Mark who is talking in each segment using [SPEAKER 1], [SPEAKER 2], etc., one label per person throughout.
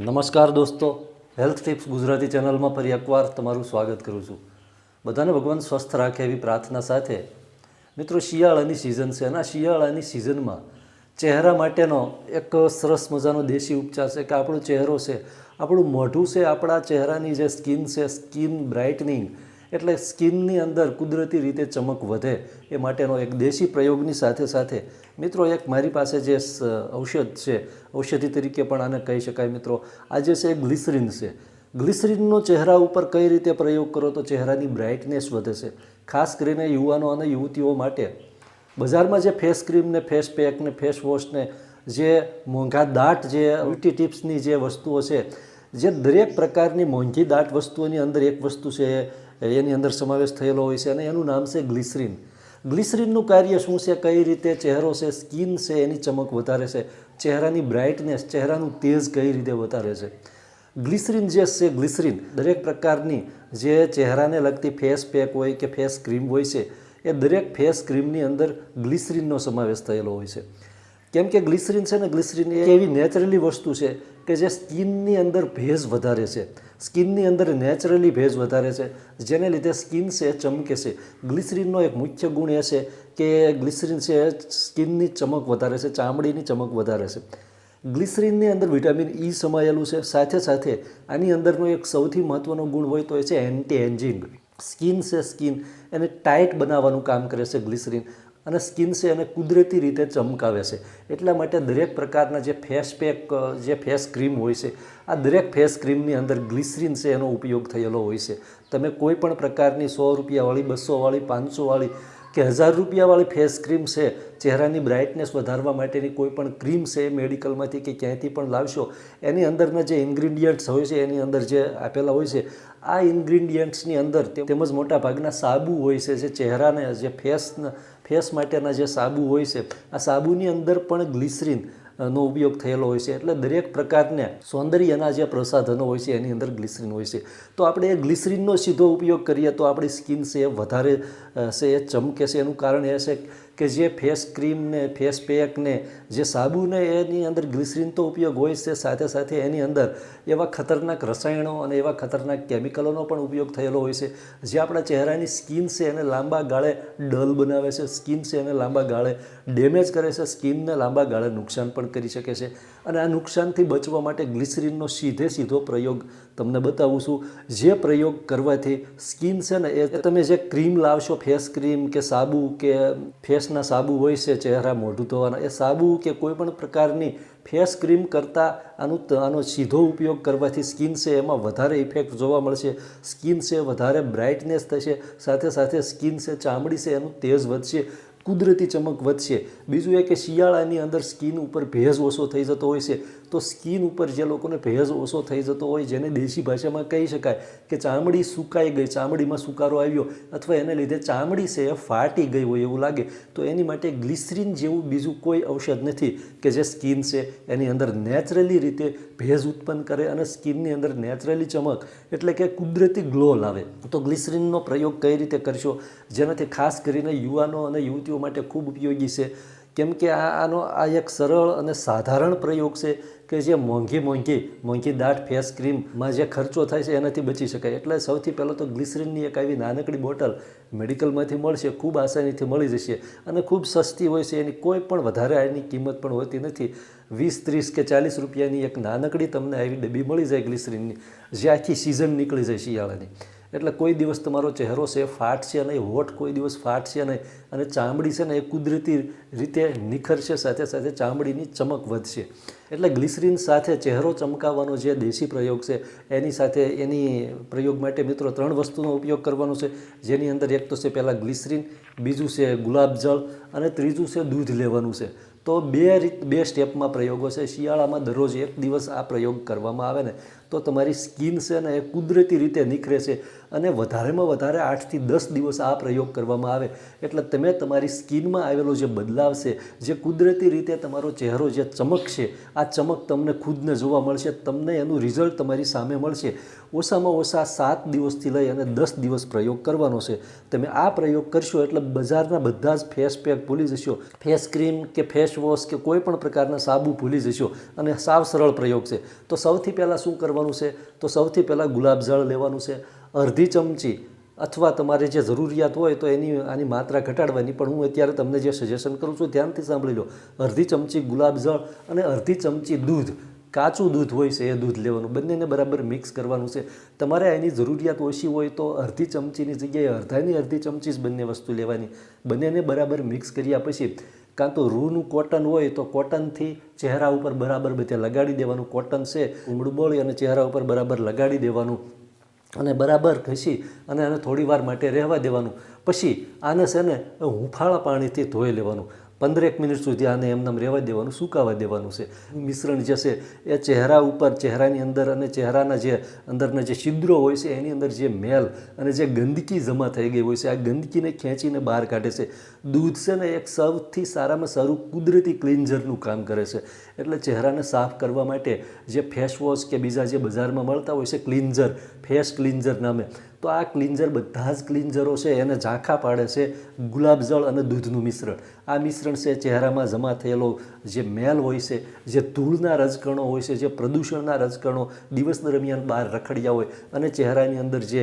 [SPEAKER 1] નમસ્કાર દોસ્તો. Health tips Gujarati ચેનલમાં ફરી એકવાર તમારું સ્વાગત કરું છું. બધાને ભગવાન સ્વસ્થ રાખે એવી પ્રાર્થના સાથે. મિત્રો, શિયાળાની સિઝન છે અને આ શિયાળાની સિઝનમાં ચહેરા માટેનો એક સરસ મજાનો દેશી ઉપચાર છે કે આપણો ચહેરો છે, આપણું મોઢું છે, આપણા ચહેરાની જે સ્કિન છે સ્કિન બ્રાઇટનિંગ એટલે સ્કિનની અંદર કુદરતી રીતે ચમક વધે એ માટેનો એક દેશી પ્રયોગની સાથે સાથે મિત્રો એક મારી પાસે જે ઔષધ છે, ઔષધિ તરીકે પણ આને કહી શકાય મિત્રો આ જે છે એ ગ્લિસરીન છે. ગ્લિસરીનનો ચહેરા ઉપર કઈ રીતે પ્રયોગ કરો તો ચહેરાની બ્રાઇટનેસ વધે છે. ખાસ કરીને યુવાનો અને યુવતીઓ માટે. બજારમાં જે ફેસ ક્રીમને ફેસ પેકને ફેસ વોશને જે મોંઘા દાટ જે બ્યુટી ટિપ્સની જે વસ્તુઓ છે, જે દરેક પ્રકારની મોંઘી દાટ વસ્તુઓની અંદર એક વસ્તુ છે એની અંદર સમાવેશ થયેલો હોય છે અને એનું નામ છે ગ્લિસરીન. ગ્લિસરીનનું કાર્ય શું છે, કઈ રીતે ચહેરો છે, સ્કિન છે, એની ચમક વધારે છે, ચહેરાની બ્રાઇટનેસ, ચહેરાનું તેજ કઈ રીતે વધારે છે? ગ્લિસરીન જે છે, ગ્લિસરીન દરેક પ્રકારની જે ચહેરાને લગતી ફેસ પેક હોય કે ફેસ ક્રીમ હોય છે, એ દરેક ફેસ ક્રીમની અંદર ગ્લિસરીનનો સમાવેશ થયેલો હોય છે. કેમ કે ગ્લિસરીન છે ને, ગ્લિસરીન એ એવી નેચરલી વસ્તુ છે કે જે સ્કિનની અંદર ભેજ વધારે છે. સ્કિનની અંદર નેચરલી ભેજ વધારે છે. જેને લીધે સ્કિન છે ચમકે છે. ગ્લિસરીનનો એક મુખ્ય ગુણ એ છે કે ગ્લિસરીન છે સ્કિનની ચમક વધારે છે, ચામડીની ચમક વધારે છે. ગ્લિસરીનની અંદર વિટામિન ઈ સમાયેલું છે. સાથે સાથે આની અંદરનો એક સૌથી મહત્ત્વનો ગુણ હોય તો એ છે એન્ટી એન્જિંગ સ્કિન છે સ્કિન. એને ટાઈટ બનાવવાનું કામ કરે છે ગ્લિસરીન. અને સ્કિન છે એને કુદરતી રીતે ચમકાવે છે. એટલા માટે દરેક પ્રકારના જે ફેસ પેક જે ફેસ ક્રીમ હોય છે, આ દરેક ફેસ ક્રીમની અંદર ગ્લિસરીન છે એનો ઉપયોગ થયેલો હોય છે. તમે કોઈ પણ પ્રકારની સો રૂપિયાવાળી બસોવાળી પાંચસોવાળી કે હજાર રૂપિયાવાળી ફેસ ક્રીમ છે, ચહેરાની બ્રાઇટનેસ વધારવા માટેની કોઈ પણ ક્રીમ છે મેડિકલમાંથી કે ક્યાંયથી પણ લાવશો, એની અંદરના જે ઇન્ગ્રીડિયન્ટ્સ હોય છે, એની અંદર જે આપેલા હોય છે, આ ઇન્ગ્રીડિયન્ટ્સની અંદર તેમજ મોટા ભાગના સાબુ હોય છે, જે ચહેરાને, જે ફેસ ફેસ માટેના જે સાબુ હોય છે, આ સાબુની અંદર પણ ગ્લિસરીન નો ઉપયોગ થયેલો હોય છે. એટલે દરેક પ્રકારને સૌંદર્યના જે પ્રસાધનો હોય છે, એની અંદર ગ્લિસરીન હોય છે. તો આપણે એ ગ્લિસરીનનો સીધો ઉપયોગ કરીએ તો આપણી સ્કિન છે એ વધારે છે, એ ચમકે છે. એનું કારણ એ છે કે જે ફેસ ક્રીમને, ફેસ પેકને, જે સાબુને એની અંદર ગ્લિસરીન તો ઉપયોગ હોય છે, સાથે સાથે એની અંદર એવા ખતરનાક રસાયણો અને એવા ખતરનાક કેમિકલોનો પણ ઉપયોગ થયેલો હોય છે, જે આપણા ચહેરાની સ્કિન છે એને લાંબા ગાળે ડલ બનાવે છે, સ્કિન છે એને લાંબા ગાળે ડેમેજ કરે છે, સ્કિનને લાંબા ગાળે નુકસાન પણ કરી શકે છે. અને આ નુકસાનથી બચવા માટે ગ્લિસરીનનો સીધે સીધો પ્રયોગ તમને બતાવું છું. જે પ્રયોગ કરવાથી સ્કિન છે ને એ તમે જે ક્રીમ લાવશો, ફેસ ક્રીમ કે સાબુ કે ફેસના સાબુ હોય છે, ચહેરા મોઢું ધોવાના, એ સાબુ કે કોઈપણ પ્રકારની ફેસ ક્રીમ કરતાં આનું આનો સીધો ઉપયોગ કરવાથી સ્કિન છે એમાં વધારે ઇફેક્ટ જોવા મળશે. સ્કિન છે વધારે બ્રાઇટનેસ થશે, સાથે સાથે સ્કિન છે ચામડી છે એનું તેજ વધશે, કુદરતી ચમક વધશે. બીજું એ કે શિયાળાની અંદર સ્કિન ઉપર ભેજ ઓછો થઈ જતો હોય છે. તો સ્કિન ઉપર જે લોકોને ભેજ ઓછો થઈ જતો હોય જેને દેશી ભાષામાં કહી શકાય કે ચામડી સુકાઈ ગઈ, ચામડીમાં સુકારો આવ્યો અથવા એને લીધે ચામડી છે એ ફાટી ગઈ હોય એવું લાગે, તો એની માટે ગ્લિસરીન જેવું બીજું કોઈ ઔષધ નથી કે જે સ્કિન છે એની અંદર નેચરલી રીતે ભેજ ઉત્પન્ન કરે અને સ્કિનની અંદર નેચરલી ચમક એટલે કે કુદરતી ગ્લો લાવે. તો ગ્લિસરીનનો પ્રયોગ કઈ રીતે કરશો? જેનાથી ખાસ કરીને યુવાનો અને યુવતીઓ માટે ખૂબ ઉપયોગી છે. કેમ કે આ આનો આ એક સરળ અને સાધારણ પ્રયોગ છે કે જે મોંઘી મોંઘી મોંઘી દાટ ફેસ ક્રીમમાં જે ખર્ચો થાય છે એનાથી બચી શકાય. એટલે સૌથી પહેલાં તો ગ્લિસરીનની એક આવી નાનકડી બોટલ મેડિકલમાંથી મળશે, ખૂબ આસાનીથી મળી જશે અને ખૂબ સસ્તી હોય છે. એની કોઈ પણ વધારે એની કિંમત પણ હોતી નથી. વીસ, ત્રીસ કે ચાલીસ રૂપિયાની એક નાનકડી તમને આવી ડબ્બી મળી જાય ગ્લિસરીનની. જે આખી સિઝન નીકળી જાય શિયાળાની. એટલે કોઈ દિવસ તમારો ચહેરો છે ફાટશે નહીં હોઠ કોઈ દિવસ ફાટશે નહીં અને ચામડી છે ને એ કુદરતી રીતે નિખરશે સાથે સાથે ચામડીની ચમક વધશે. એટલે ગ્લિસરીન સાથે ચહેરો ચમકાવવાનો જે દેશી પ્રયોગ છે, એની સાથે એની પ્રયોગ માટે મિત્રો ત્રણ વસ્તુનો ઉપયોગ કરવાનો છે. જેની અંદર એક તો છે પહેલાં ગ્લિસરીન, બીજું છે ગુલાબજળ અને ત્રીજું છે દૂધ લેવાનું છે. તો બે રીત બે સ્ટેપમાં પ્રયોગો છે. શિયાળામાં દરરોજ એક દિવસ આ પ્રયોગ કરવામાં આવે ને. તો તમારી સ્કિન છે ને એ કુદરતી રીતે નીખરે છે અને વધારેમાં વધારે આઠથી દસ દિવસ આ પ્રયોગ કરવામાં આવે. એટલે તમે તમારી સ્કિનમાં આવેલો જે બદલાવ છે, જે કુદરતી રીતે તમારો ચહેરો જે ચમકશે આ ચમક તમને ખુદને જોવા મળશે, તમને એનું રિઝલ્ટ તમારી સામે મળશે. ઓછામાં ઓછા સાત દિવસથી લઈ અને દસ દિવસ પ્રયોગ કરવાનો છે. તમે આ પ્રયોગ કરશો એટલે બજારના બધા જ ફેસ પેક ભૂલી જશો. ફેસ ક્રીમ કે ફેસ વોશ કે કોઈ પણ પ્રકારના સાબુ ભૂલી જશો. અને સાવ સરળ પ્રયોગ છે. તો સૌથી પહેલાં શું કરવાનું છે, તો સૌથી પહેલાં ગુલાબજળ લેવાનું છે. અડધી ચમચી અથવા તમારે જે જરૂરિયાત હોય તો એની, આની માત્રા ઘટાડવાની. પણ હું અત્યારે તમને જે સજેશન કરું છું, ધ્યાનથી સાંભળી લો. અડધી ચમચી ગુલાબજળ અને અડધી ચમચી દૂધ, કાચું દૂધ હોય છે એ દૂધ લેવાનું. બંનેને બરાબર મિક્સ કરવાનું છે. તમારે એની જરૂરિયાત ઓછી હોય તો અડધી ચમચીની જગ્યાએ અડધાની અડધી ચમચી જ બંને વસ્તુ લેવાની. બંનેને બરાબર મિક્સ કર્યા પછી કાં તો રૂનું કોટન હોય તો કોટનથી ચહેરા ઉપર બરાબર બધે લગાડી દેવાનું. કોટન છે ઉમડબોળી અને ચહેરા ઉપર બરાબર લગાડી દેવાનું. અને બરાબર ઘસી અને આને થોડી વાર માટે રહેવા દેવાનું. પછી આને છે ને હુંફાળા પાણીથી ધોઈ લેવાનું. પંદરેક મિનિટ સુધી આને એમનામ રહેવા દેવાનું, સુકાવા દેવાનું છે. મિશ્રણ જે છે, એ ચહેરા ઉપર, ચહેરાની અંદર અને ચહેરાના જે અંદરના જે છિદ્રો હોય છે, એની અંદર જે મેલ અને જે ગંદકી જમા થઈ ગઈ હોય છે, આ ગંદકીને ખેંચીને બહાર કાઢે છે. દૂધ છે ને, એક સૌથી સારામાં સારું કુદરતી ક્લિન્ઝરનું કામ કરે છે. એટલે ચહેરાને સાફ કરવા માટે જે ફેસ વોશ કે બીજા જે બજારમાં મળતા હોય છે ક્લિન્ઝર ફેસ ક્લિન્ઝર નામે, તો આ ક્લિન્ઝર બધા જ ક્લિન્ઝરો છે, એને ઝાંખા પાડે છે ગુલાબજળ અને દૂધનું મિશ્રણ. આ મિશ્રણ છે ચહેરામાં જમા થયેલો જે મેલ હોય છે, જે ધૂળના રજકણો હોય છે, જે પ્રદૂષણના રજકણો દિવસ દરમિયાન બહાર રખડ્યા હોય અને ચહેરાની અંદર જે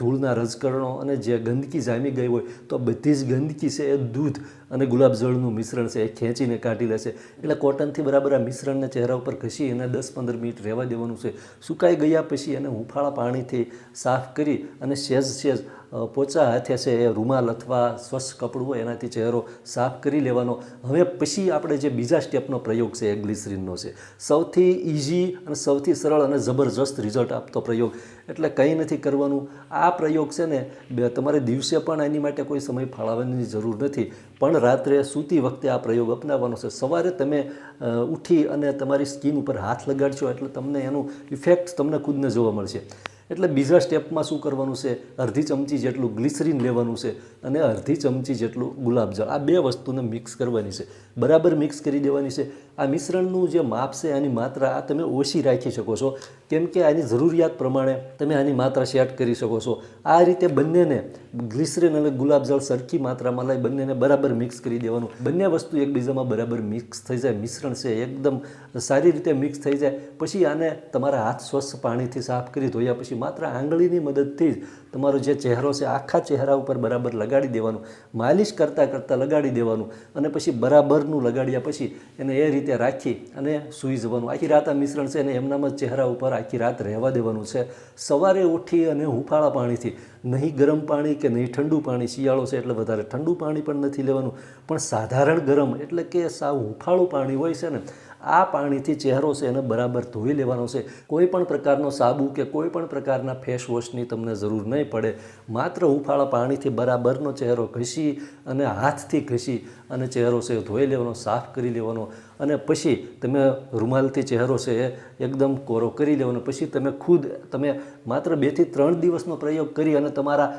[SPEAKER 1] ધૂળના રજકણો અને જે ગંદકી જામી ગઈ હોય, તો બધી જ ગંદકી છે એ દૂધ અને ગુલાબજળનું મિશ્રણ છે એ ખેંચીને કાઢી લેશે એટલે કોટનથી બરાબર આ મિશ્રણને ચહેરા ઉપર ઘસી અને દસ પંદર મિનિટ રહેવા દેવાનું છે. સુકાઈ ગયા પછી એને હુંફાળા પાણીથી સાફ કરી અને સહેજ સહેજ પોચા હાથે છે એ રૂમાલ અથવા સ્વચ્છ કપડું હોય એનાથી ચહેરો સાફ કરી લેવાનો. હવે પછી આપણે જે બીજા સ્ટેપનો પ્રયોગ છે એ ગ્લિસરીનનો છે. સૌથી ઇઝી અને સૌથી સરળ અને જબરજસ્ત રિઝલ્ટ આપતો પ્રયોગ. એટલે કંઈ નથી કરવાનું. આ પ્રયોગ છે ને તમારે દિવસે પણ એની માટે કોઈ સમય ફાળવવાની જરૂર નથી. પણ રાત્રે સૂતી વખતે આ પ્રયોગ અપનાવવાનો છે. સવારે તમે ઉઠી અને તમારી સ્કિન ઉપર હાથ લગાડશો એટલે તમને એનું ઇફેક્ટ તમને ખુદને જોવા મળશે. એટલે બીજા સ્ટેપમાં શું કરવાનું છે? અડધી ચમચી જેટલું ગ્લિસરીન લેવાનું છે અને અડધી ચમચી જેટલું ગુલાબજળ આ બે વસ્તુને મિક્સ કરવાની છે. બરાબર મિક્સ કરી દેવાની છે. આ મિશ્રણનું જે માપ છે આની માત્રા આ તમે ઓછી રાખી શકો છો. કેમ કે આની જરૂરિયાત પ્રમાણે તમે આની માત્રા સેટ કરી શકો છો. આ રીતે બંનેને ગ્લિસરીન અને ગુલાબજળ સરખી માત્રામાં લઈ બંનેને બરાબર મિક્સ કરી દેવાનું. બંને વસ્તુ એકબીજામાં બરાબર મિક્સ થઈ જાય, મિશ્રણ છે, એકદમ સારી રીતે મિક્સ થઈ જાય. પછી આને તમારા હાથ સ્વચ્છ પાણીથી સાફ કરી ધોયા પછી માત્ર આંગળીની મદદથી જ તમારો જે ચહેરો છે, આખા ચહેરા ઉપર બરાબર લગાડી દેવાનું. માલિશ કરતાં કરતાં લગાડી દેવાનું અને પછી બરાબરનું લગાડ્યા પછી એને એ રીતે રાખી અને સૂઈ જવાનું. આખી રાત આ મિશ્રણ છે એને એમનામ જ ચહેરા ઉપર આખી રાત રહેવા દેવાનું છે. સવારે ઉઠી અને હુંફાળા પાણીથી, નહીં ગરમ પાણી કે નહીં ઠંડુ પાણી, શિયાળો છે એટલે વધારે ઠંડુ પાણી પણ નથી લેવાનું. પણ સાધારણ ગરમ એટલે કે સાવ હુંફાળું પાણી હોય છે ને આ પાણીથી ચહેરો છે એને બરાબર ધોઈ લેવાનો છે. કોઈ પણ પ્રકારનો સાબુ કે કોઈ પણ પ્રકારના ફેસવોશની તમને જરૂર નહીં પડે. માત્ર હુંફાળા પાણીથી બરાબરનો ચહેરો ઘસી અને હાથથી ઘસી અને ચહેરો છે ધોઈ લેવાનો, સાફ કરી લેવાનો. અને પછી તમે રૂમાલથી ચહેરો છે એ એકદમ કોરો કરી લેવાનો પછી તમે ખુદ તમે માત્ર બેથી ત્રણ દિવસનો પ્રયોગ કરી અને તમારા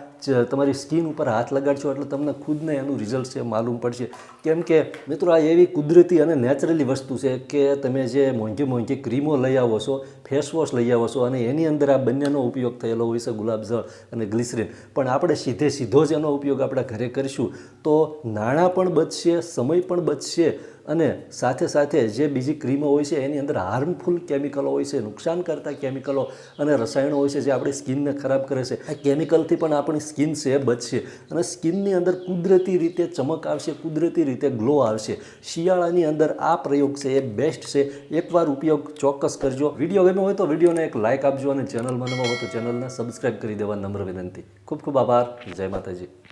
[SPEAKER 1] તમારી સ્કિન ઉપર હાથ લગાડશો એટલે તમને ખુદને એનું રિઝલ્ટ છે માલુમ પડશે. કેમ કે મિત્રો આ એવી કુદરતી અને નેચરલી વસ્તુ છે કે તમે જે મોંઘી મોંઘી ક્રીમો લઈ આવો છો ફેસવોશ લઈ આવો છો અને એની અંદર આ બંનેનો ઉપયોગ થયેલો હોય છે ગુલાબજળ અને ગ્લિસરીન. પણ આપણે સીધે સીધો જ એનો ઉપયોગ આપણા ઘરે કરીશું તો નાણાં પણ બચશે, સમય પણ બચશે અને સાથે સાથે જે બીજી ક્રીમો હોય છે, એની અંદર હાર્મફુલ કેમિકલો હોય છે નુકસાન કરતા કેમિકલો અને રસાયણો હોય છે જે આપણી સ્કિનને ખરાબ કરે છે. આ કેમિકલથી પણ આપણી સ્કિન છે એ બચશે અને સ્કિનની અંદર કુદરતી રીતે ચમક આવશે, કુદરતી રીતે ગ્લો આવશે. શિયાળાની અંદર આ પ્રયોગ છે, એ બેસ્ટ છે. એકવાર ઉપયોગ ચોક્કસ કરજો. વીડિયો ગમ્યો હોય તો વિડીયોને એક લાઇક આપજો અને ચેનલ નવા હોય તો ચેનલને સબસ્ક્રાઇબ કરી દેવા નમ્ર વિનંતી. ખૂબ ખૂબ આભાર. જય માતાજી.